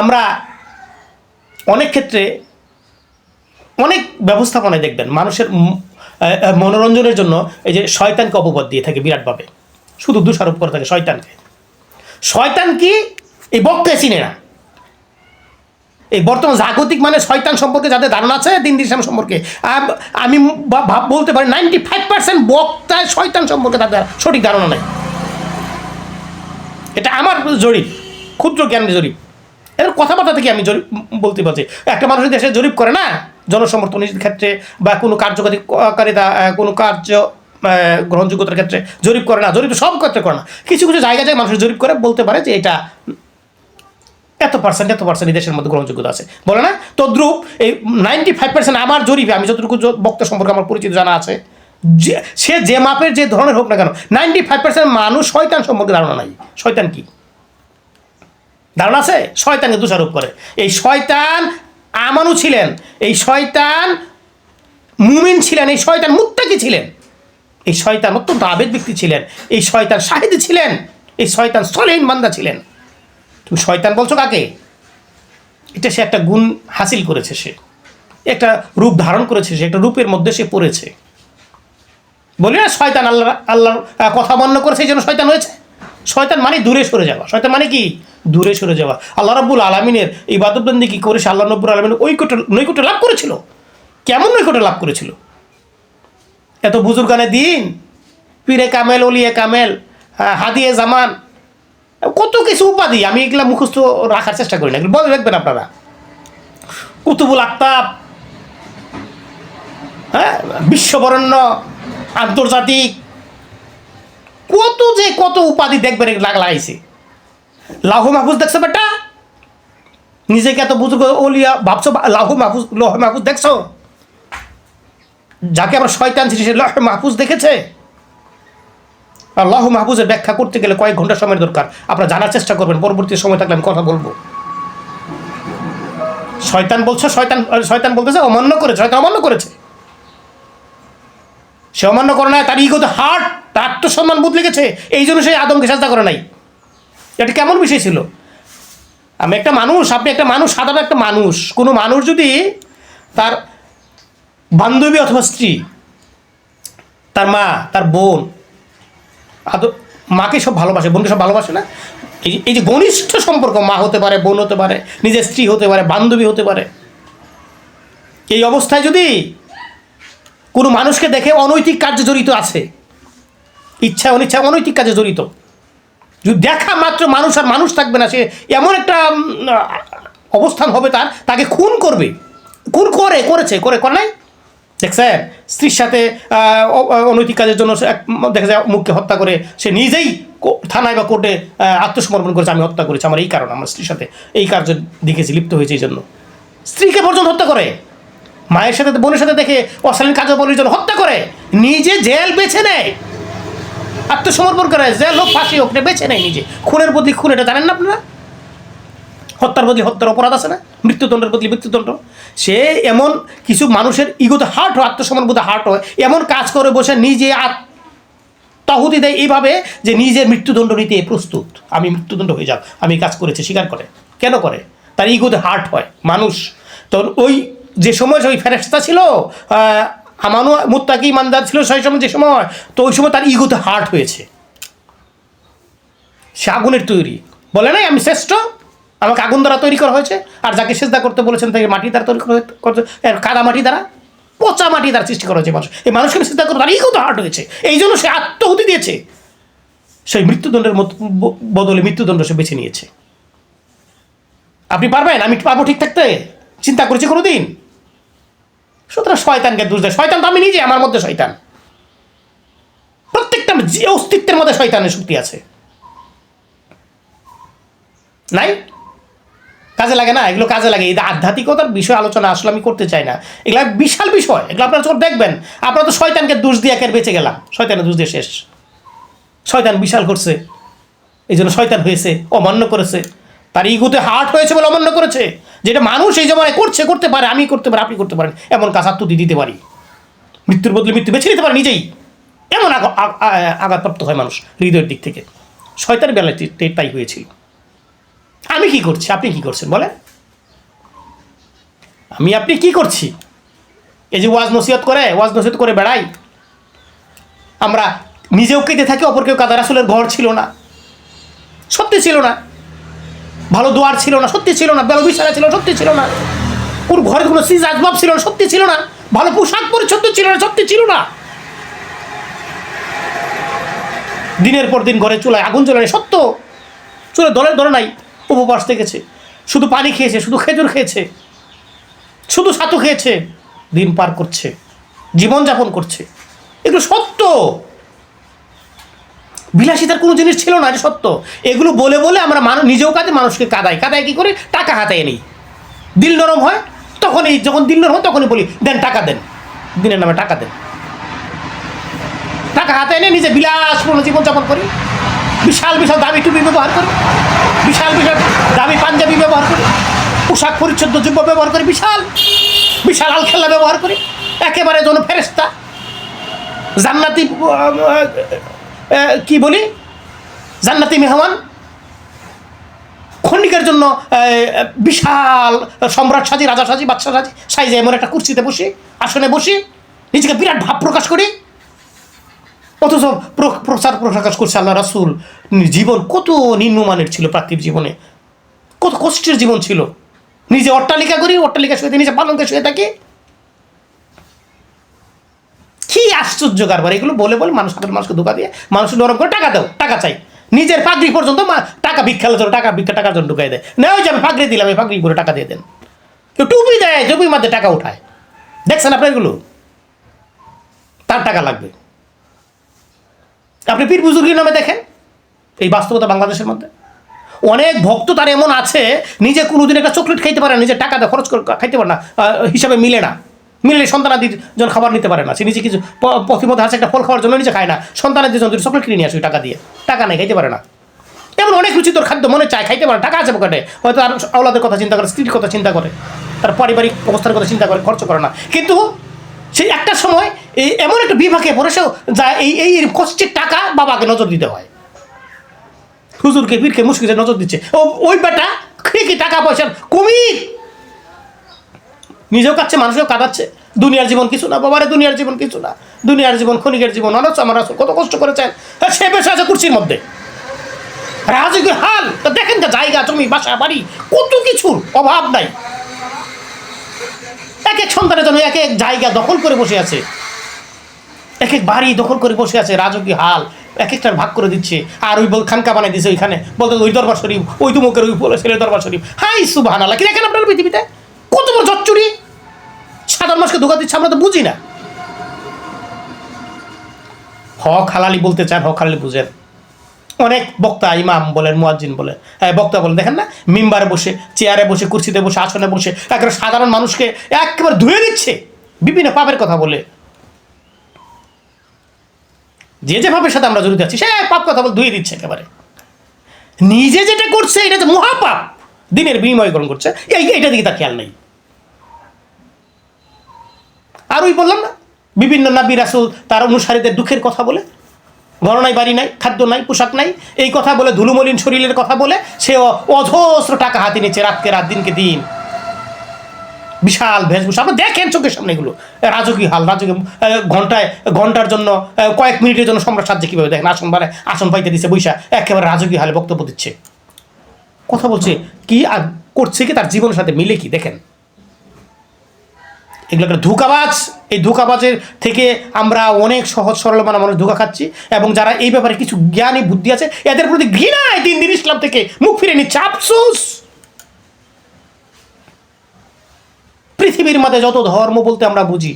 আমরা অনেক ক্ষেত্রে অনেক ব্যবস্থাপনায় দেখবেন মানুষের মনোরঞ্জনের জন্য এই যে শয়তানকে অপবাদ দিয়ে থাকে বিরাটভাবে। শুধু দোষারোপ করে থাকে শয়তানকে। শয়তান কি? এই বক্তে চিনে না। এই বর্তমান জাগতিক মানে শয়তান সম্পর্কে যাদের ধারণা আছে, দিন দিন সম্পর্কে। আমি ভাব, বলতে পারি নাইনটি ফাইভ পার্সেন্ট বক্তায় শয়তান সম্পর্কে তাদের সঠিক ধারণা নেই। এটা আমার জরিপ, ক্ষুদ্র জ্ঞানের জরিপ। এর কথাবার্তা থেকে আমি জরিপ বলতে পারছি। একটা মানুষের দেশে জরিপ করে না জনসমর্থনের ক্ষেত্রে বা কোনো কার্যকারিতা কোনো কার্য গ্রহণযোগ্যতার ক্ষেত্রে জরিপ করে না, জরিপ সব ক্ষেত্রে করে না। কিছু কিছু জায়গায় যায় মানুষ জরিপ করে, বলতে পারে যে এটা এত পার্সেন্ট এত পার্সেন্ট এই দেশের মধ্যে গ্রহণযোগ্যতা আছে। বলে না? তদ্রুপ এই নাইনটি ফাইভ পার্সেন্ট আমার জরিপে আমি যতটুকু বক্তা সম্পর্কে আমার পরিচিত জানা আছে, যে সে যে মাপের যে ধরনের হোক না কেন নাইনটি ফাইভ পার্সেন্ট মানুষ শয়তান সম্পর্কে ধারণা নাই। শয়তান কি? ধারণা আছে? শয়তানকে দোষারোপ করে। এই শয়তান আমানু ছিলেন, এই শয়তান মুমিন ছিলেন, এই শয়তান মুত্তাকি ছিলেন। এই শয়তান অত্যন্ত আবেদ ব্যক্তি ছিলেন, এই শয়তান শাহিদি ছিলেন, এই শয়তান সলেহীন বান্দা ছিলেন। তুমি শয়তান বলছো কাকে? এটা সে একটা গুণ হাসিল করেছে সে। একটা রূপ ধারণ করেছে সে, একটা রূপের মধ্যে সে পড়েছে। বলি না শয়তান আল্লাহ, আল্লাহর কথা মান্য করেছে, এই জন্য শয়তান হয়েছে? শয়তান মানে দূরে সরে যাওয়া। শয়তান মানে কি? দূরে সরে যাওয়া। আল্লাহ রাব্বুল আলমিনের এই বাদবন্দি কি করেছে? আল্লাহ নব্বুল আলমিনের ঐক্যটা, নৈকট্য লাভ করেছিল? কেমন নৈকট্য লাভ করেছিল? এত বুজুর্গানের দিন, পীরে কামেল, অলিয়ে কামেল হাদিয়ে জামান, কত কিছু উপাধি। আমি এগুলা মুখস্থ রাখার চেষ্টা করি না। এগুলো বলে রাখবেন আপনারা। কুতুবুল আক্তাব হ্যাঁ? বিশ্ববরণ্য, আন্তর্জাতিক কত যে কত উপাধি দেখবেন লাগ লাগাইছে লাহু মাহফুজ দেখছ বেটা? নিজেকে এত বুঝুক ওলিয়া ভাবছ লাহু মাহফুজ, লহ মাহফুজ দেখছ? যাকে আমরা শয়তান সে লহ মাহফুজ দেখেছে? আল্লাহ মাহফুজের ব্যাখ্যা করতে গেলে কয়েক ঘণ্টা সময় দরকার। আপনারা জানার চেষ্টা করবেন, পরবর্তী সময় থাকলে আমি কথা বলব। শয়তান বলছো, শয়তান শয়তান বলতেছে, অমান্য করেছে, শয়তান অমান্য করেছে। সে অমান্য করে না, তার ইগোতে হার্ট তার তো সম্মান বুধ লেগেছে এই জন্য সে আদমকে সাজদা করে নাই। এটা কেমন বিষয় ছিল? আমি একটা মানুষ, আপনি একটা মানুষ, সাধারণ একটা মানুষ। কোনো মানুষ যদি তার বান্ধবী অথবা স্ত্রী, তার মা, তার বোন, আদ, মাকে সব ভালোবাসে, বোনকে সব ভালোবাসে না? এই এই যে ঘনিষ্ঠ সম্পর্ক, মা হতে পারে, বোন হতে পারে, নিজের স্ত্রী হতে পারে, বান্ধবী হতে পারে। এই অবস্থায় যদি কোনো মানুষকে দেখে অনৈতিক কার্যে জড়িত আছে ইচ্ছা অনিচ্ছা অনৈতিক কাজে জড়িত। যদি দেখা মাত্র মানুষ আর মানুষ থাকবে না, সে এমন একটা অবস্থান হবে তার, তাকে খুন করবে। খুন করে, করেছে, করে করে নাই? দেখছেন স্ত্রীর সাথে অনৈতিক কাজের জন্য দেখা যায় মুখকে হত্যা করে, সে নিজেই থানায় বা কোর্টে আত্মসমর্পণ করেছে, আমি হত্যা করেছি, আমার এই কারণ, আমার স্ত্রীর সাথে এই কার্য দেখেছি, লিপ্ত হয়েছে এই জন্য। স্ত্রীকে পর্যন্ত হত্যা করে, মায়ের সাথে, বোনের সাথে দেখে অশালীন কার্যবলীর জন্য হত্যা করে, নিজে জেল বেছে নেয়। আত্মসমর্পণ করে, যে লোক ফাঁসি হোক, এটা বেছে নেয় নিজে। খুনের বদলি খুন, এটা জানেন না আপনারা? হত্যার বদলি হত্যার অপরাধ আছে না? মৃত্যুদণ্ডের বদলি মৃত্যুদণ্ড। সে এমন কিছু মানুষের ইগোতে হার্ট হয় আত্মসম্মান হার্ট হয়, এমন কাজ করে বসে নিজে আত্মাহুতি দেয় এইভাবে যে নিজের মৃত্যুদণ্ড নিতে প্রস্তুত। আমি মৃত্যুদণ্ড হয়ে যাক, আমি কাজ করেছি, স্বীকার করে। কেন করে? তার ইগোতে হার্ট হয়, মানুষ। তখন ওই যে সময়, ওই ফেরেস্তা ছিল আহ, আমানু মুত্তাকি ইমানদার ছিল সেই সময় যে সময় তো ওই সময় তার ইগোতে হার্ট হয়েছে। সে আগুনের তৈরি। বলে নাই আমি শ্রেষ্ঠ আমাকে আগুন দ্বারা তৈরি করা হয়েছে আর যাকে সেজদা করতে বলেছেন তাকে মাটি দ্বারা তৈরি করা করতে কাদা মাটি দ্বারা পচা মাটি দ্বারা সৃষ্টি করা হয়েছে মানুষ। এই মানুষকে সেজদা করতে তার ইগো তো হার্ট হয়েছে। এই জন্য সে আত্মহুতি দিয়েছে। সেই মৃত্যুদণ্ডের মত- বদলে মৃত্যুদণ্ড সে বেছে নিয়েছে। আপনি পারবেন? আমি পারব ঠিক থাকতে? চিন্তা করেছি কোনোদিন? সুতরাং শয়তানকে দোষ দেয়। শয়তান তো আমি নিজে, আমার মধ্যে শয়তান। প্রত্যেকটা যে অস্তিত্বের মধ্যে শয়তানের শক্তি আছে। নাই? কাজে লাগে না? এগুলো কাজে লাগে। এই আধ্যাত্মিকতার বিষয় আলোচনা আসলে আমি করতে চাই না। এগুলো বিশাল বিষয়। এগুলো আপনারা যখন দেখবেন। আপনারা তো শয়তানকে দোষ দিয়ে একের বেঁচে গেলাম। শয়তানের দোষ দিয়ে শেষ। শয়তান বিশাল করছে। এই জন্য শয়তান হয়েছে, অমান্য করেছে। তার ইগুতে হার্ট হয়েছে বলে অমান্য করেছে। যেটা মানুষ এই জমানায় করছে, করতে পারে, আমি করতে পারি, আপনি করতে পারেন। এমন কাজ আত্মদি দিতে পারি। মৃত্যুর বদলে মৃত্যু বেছে নিতে পারে নিজেই। এমন আঘাতপ্রাপ্ত হয় মানুষ হৃদয়ের দিক থেকে। শয়তার বেলায় তাই হয়েছিল। আমি কি করছি? আপনি কি করছেন? বলেন। আমি, আপনি কি করছি? এই যে ওয়াজ নসিহত করে, ওয়াজ নসিহত করে বেড়াই। আমরা নিজেও কেঁদে থাকি, অপরকেও কাদা। রাসুলের ঘর ছিল না। সত্যি ছিল না। ভালো দোয়ার ছিল না সত্যি ছিল না ভালো বিছানা ছিল সত্যি ছিল না। কোন ঘরে কোনো সিজ আসবাব ছিল না সত্যি ছিল না। ভালো পোশাক পরিচ্ছদ ছিল না সত্যি ছিল না। দিনের পর দিন ঘরে চুলায় আগুন নাই, সত্য। চুলে দলের ধরে নাই উপবাস থেকেছে। শুধু পানি খেয়েছে শুধু খেজুর খেয়েছে শুধু ছাতু খেয়েছে দিন পার করছে জীবনযাপন করছে। এগুলো সত্য। বিলাসিতার কোনো জিনিস ছিল না, এটা সত্য। এগুলো বলে বলে আমরা মানুষ নিজেও কাজে মানুষকে কাদাই। কাদাই কি করে? টাকা হাতায় নিই। দিল নরম হয়, তখনই যখন দিল নরম হয়, তখনই বলি, দেন টাকা দেন। দিনের নামে টাকা দেন। টাকা হাতে এনে নিজে বিলাসপূর্ণ জীবনযাপন করি। বিশাল বিশাল দামি টুপি ব্যবহার করি। বিশাল বিশাল দামি পাঞ্জাবি ব্যবহার করি। পোশাক পরিচ্ছদ যুব্য ব্যবহার করি। বিশাল বিশাল আলখেল্লা ব্যবহার করি। একেবারে যেন ফেরেস্তা জান্নাতি কি বলি? জান্নাতি মেহমান? খন্ডিকের জন্য বিশাল সম্রাট সাজি, রাজা সাজি বাদশা সাজি, সাইজে এমন একটা কুর্সিতে বসি, আসনে বসি, নিজেকে বিরাট ভাব প্রকাশ করি। অথচ প্র- প্রচার প্রকাশ করছে আল্লাহ রাসুল। জীবন কত নিম্নমানের ছিল পার্থিব জীবনে। কত কষ্টের জীবন ছিল। নিজে অট্টালিকা করি অট্টালিকা শুয়ে নিজে পালঙ্কে শুয়ে থাকি। আশ্চর্য কারবার, এগুলো বলে বলে মানুষ সাধারণ মানুষকে ধোকা দিয়ে মানুষ নরম করে টাকা দাও, টাকা চাই। নিজের পাগড়ি পর্যন্ত টাকা ভিক্ষার জন্য টাকা ভিক্ষা টাকার জন্য ঢুকাই দেয়। না, ওই যে আমি পাগড়ি দিলাম, এই পাগড়ি করে টাকা দিয়ে দেন। কেউ টুপি দেয় টুপির মধ্যে টাকা উঠায়। দেখছেন আপনার এগুলো? তার টাকা লাগবে। আপনি পীর বুজুর্গির নামে দেখেন? এই বাস্তবতা বাংলাদেশের মধ্যে? অনেক ভক্ত তার এমন আছে, নিজে কোনোদিন একটা চকলেট খাইতে পারে না নিজে টাকা দিয়ে খরচ করে খাইতে পারে না হিসাবে মিলে না। মিললে সন্তানাদির জন্য খাবার নিতে পারে না। সে নিজে কিছু প- পথির মধ্যে আছে একটা ফল খাওয়ার জন্য নিজে খায় না। সন্তানাদের জন্য চকলেট কিনে নিয়ে আসে টাকা দিয়ে। টাকা নেই, খাইতে পারে না। এমন অনেক রুচিতর খাদ্য মনে চায়, খাইতে পারে টাকা আছে পকেটে। হয়তো আর আওলাদের কথা চিন্তা করে, স্ত্রীর কথা চিন্তা করে। তার পারিবারিক অবস্থার কথা চিন্তা করে, খরচ করে না। কিন্তু সেই একটা সময় এই এমন একটা বিভাগে পড়ে সেও যা এই এই কষ্টের টাকা বাবাকে নজর দিতে হয়। হুজুরকে, পীরকে মুশকিলে নজর দিচ্ছে। ও, ওই বেটা কি টাকা পয়সার কুমির নিজেও কাচ্ছে মানুষকেও কাটাচ্ছে দুনিয়ার জীবন কিছু না, বাবারে, দুনিয়ার জীবন কিছু না। দুনিয়ার জীবন, ক্ষণিকের জীবন অনচ আমার কত কষ্ট করেছেন। সে বসে আছে কুর্সির মধ্যে। রাজকীয় হাল। তা দেখেন তো জায়গা, জমি, বাসা, বাড়ি, কত কিছুর অভাব নাই। এক এক সন্তানের জন্য এক এক জায়গা দখল করে বসে আছে। এক এক বাড়ি দখল করে বসে আছে, রাজকীয় হাল এক একটার ভাগ করে দিচ্ছে। আর ওই খানকা বানাই দিচ্ছে ওইখানে। বলতে ওই দরবার শরীফ, ওই তুমুকের ওই ছেলের দরবার শরীফ। হাই সুবাহান আল্লাহ কি দেখেন আপনার পৃথিবীতে? কত বড় জচ্চুরি সাধারণ মানুষকে ধোকা দিচ্ছে, আমরা তো বুঝি না। হক হালালি বলতে চান, হক হালালি বুঝেন। অনেক বক্তা, ইমাম বলেন, মুয়াজ্জিন বলেন। হ্যাঁ বক্তা বলেন, দেখেন না, মিম্বারে বসে, চেয়ারে বসে, কুর্সিতে বসে, আসনে বসে, একেবারে সাধারণ মানুষকে একেবারে ধুয়ে দিচ্ছে, বিভিন্ন পাপের কথা বলে। যে যে পাপের সাথে আমরা জড়িত আছি, সে পাপ কথা বলে ধুয়ে দিচ্ছে একেবারে। নিজে যেটা করছে, এটা হচ্ছে মহাপাপ। দিনের বিনিময় গ্রহণ করছে। এই এইটা দিকে তার খেয়াল নেই। আর ওই বললাম না, বিভিন্ন নাবি রাসুল তার অনুসারীদের দুঃখের কথা বলে ঘর নাই বাড়ি নাই, খাদ্য নাই, পোশাক নাই, এই কথা বলে, ধুলুমলিন শরীরের কথা বলে সে অজস্র টাকা হাতে নিচ্ছে রাতকে রাত, দিনকে দিন। বিশাল বেশভূষা আপনি দেখেন চোখের সামনে এগুলো। রাজকীয় হাল, রাজকীয় ঘন্টায়, ঘণ্টার জন্য কয়েক মিনিটের জন্য সম্রাট সাহায্য কীভাবে দেখেন? আসন বারে আসন পাইতে দিচ্ছে বৈশা। একেবারে রাজকীয় হালে বক্তব্য দিচ্ছে। কথা বলছে কি আর করছে কি, তার জীবনের সাথে মিলে কি, দেখেন। এগুলো একটা ধোকাবাজ, এই ধোকাবাজের থেকে আমরা অনেক সহজ সরল মানা মানুষ ধোকা খাচ্ছি এবং যারা এই ব্যাপারে কিছু জ্ঞানী বুদ্ধি আছে, এদের প্রতি ঘৃণায় দিন দিন ইসলাম থেকে মুখ ফিরে নিচ্ছে। আফসোস! পৃথিবীর মধ্যে যত ধর্ম বলতে আমরা বুঝি,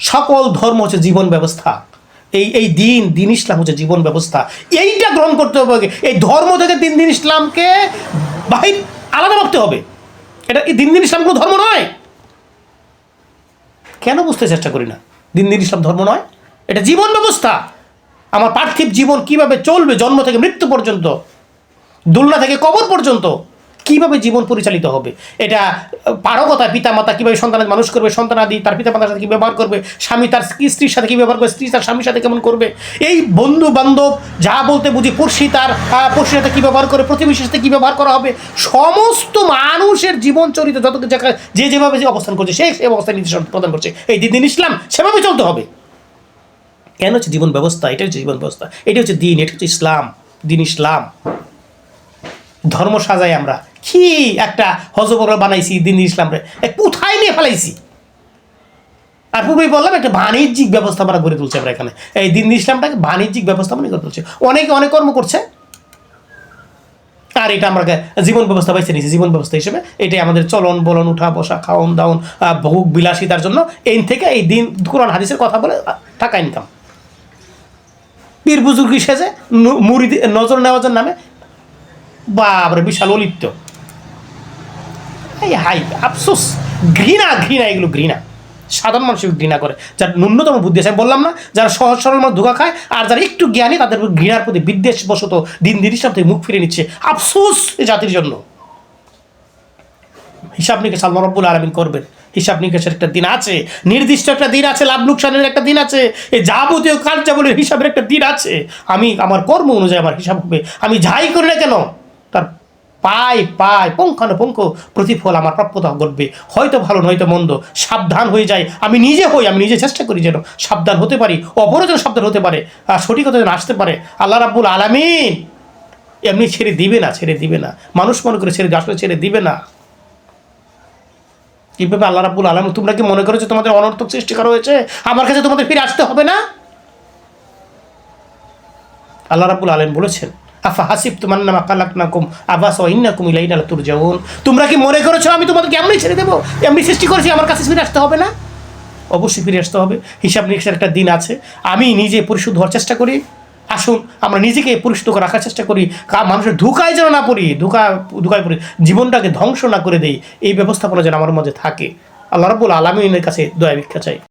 সকল ধর্ম হচ্ছে জীবন ব্যবস্থা। এই এই দিন দিন ইসলাম হচ্ছে জীবন ব্যবস্থা। এইটা গ্রহণ করতে হবে এই ধর্ম থেকে দিন দিন ইসলামকে বাহির আলাদা ভাবতে হবে। এটা দিন দিন ইসলাম কোনো ধর্ম নয়। কেন বুঝতে চেষ্টা করি না? দিন দিন ইসলাম ধর্ম নয়। এটা জীবন ব্যবস্থা। আমার পার্থিব জীবন কীভাবে চলবে? জন্ম থেকে মৃত্যু পর্যন্ত। দুলনা থেকে কবর পর্যন্ত। কীভাবে জীবন পরিচালিত হবে? এটা আহ, পারো কথা পিতা মাতা কীভাবে সন্তানের মানুষ করবে সন্তানাদি তার পিতা মাতার সাথে কী ব্যবহার করবে স্বামী তার স্ত্রীর সাথে কী ব্যবহার করবে স্ত্রী তার স্বামীর সাথে কেমন করবে? এই বন্ধু বান্ধব যা বলতে বুঝি পড়শি তার পড়শির সাথে কী ব্যবহার করে প্রতিবেশীর সাথে কী ব্যবহার করা হবে সমস্ত মানুষের জীবন চরিত্র যত যে যেভাবে যে অবস্থান করছে সে সেই অবস্থায় নির্দেশন প্রদান করছে। এই দিন ইসলাম সেভাবে চলতে হবে। কেন হচ্ছে জীবন ব্যবস্থা? এটা হচ্ছে জীবন ব্যবস্থা। এটা হচ্ছে দিন এটা হচ্ছে ইসলাম। দিন ইসলাম। ধর্ম সাজাই আমরা। কি একটা হজবর বানাইছি, দিন ইসলাম রে। কোথায় নিয়ে ফেলাইছি? আর পূর্বেই বললাম, একটা বাণিজ্যিক ব্যবস্থা আমরা গড়ে তুলছি আমরা এখানে। এই দিন ইসলামটাকে বাণিজ্যিক ব্যবস্থা মানে গড়ে তুলছে। অনেকে, অনেক কর্ম করছে। আর এটা আমরা জীবন ব্যবস্থা বেছে নিয়েছি জীবন ব্যবস্থা হিসেবে। এটাই আমাদের চলন, বলন, উঠা, বসা খাওয়ন দাওন ভোগ বিলাসিতার জন্য এই থেকে এই দিন কোরআন, হাদিসের কথা বলে টাকা ইনকাম পীর বুজুর্গি সেজে মুড়ি নজর নেওয়াজের নামে বাবরে বিশাল অলিপ্ত। এই হাই, আফসোস। ঘৃণা ঘৃণা, এগুলো ঘৃণা। সাধারণ মানুষ ঘৃণা করে। যার ন্যূনতম বুদ্ধি আছে বললাম না, যারা সহজ সরল মানুষ ধোকা খায়, আর যারা একটু জ্ঞানী, তাদের ঘৃণার প্রতি বিদ্বেষ বশত দিন দিন ইসলাম থেকে মুখ ফিরে নিচ্ছে। আফসোস এই জাতির জন্য। হিসাব নিকেশ আল্লাহ রব্বুল আলমিন করবেন। হিসাব নিকেশের একটা দিন আছে, নির্দিষ্ট একটা দিন আছে, লাভ লোকসানের একটা দিন আছে এই যাবতীয় কার্যাবলীর হিসাবের একটা দিন আছে। আমি, আমার কর্ম অনুযায়ী আমার হিসাব হবে। আমি যাই করি না কেন তার পায় পায় পুঙ্খানুপুঙ্খ প্রতিফল আমার প্রাপ্যতা ঘটবে। হয়তো ভালো, নয়তো মন্দ। সাবধান হয়ে যায় আমি নিজে হই, আমি নিজে চেষ্টা করি যেন সাবধান হতে পারি। অপরও যেন সাবধান হতে পারে, আর সঠিক সঠিকতা যেন আসতে পারে। আল্লাহ রাব্বুল আলামিন এমনি ছেড়ে দিবে না, ছেড়ে দিবে না। মানুষ মনে করে ছেড়ে আসলে ছেড়ে দিবে না। কীভাবে আল্লাহ রাব্বুল আলম তোমরা কি মনে করেছ তোমাদের অনর্থক সৃষ্টি করা হয়েছে? আমার কাছে তোমাদের ফিরে আসতে হবে না। আল্লাহ রাব্বুল আলম বলেছেন আফা হাসিব তোমার নাম আকালাক নাকুম আবাস ইন্নাকুম ইলাইনা তুরজাউন তোমরা কি মনে করেছ আমি তোমাদেরকে এমনি ছেড়ে দেবো? এমনি সৃষ্টি করেছি, আমার কাছে ফিরে আসতে হবে না? অবশ্যই ফিরে আসতে হবে। হিসাব নিকাশের একটা দিন আছে। আমি নিজে পরিশুদ্ধ হওয়ার চেষ্টা করি। আসুন, আমরা নিজেকে পরিশুদ্ধ রাখার চেষ্টা করি। কা- মানুষের ধোকায় যেন না পড়ি, ধোকা, ধোকায় পড়ি, জীবনটাকে ধ্বংস না করে দেই। এই ব্যবস্থাপনা যেন আমার মাঝে থাকে। আল্লাহ রাবুল আলমিনের কাছে দয়া ভিক্ষা চাই।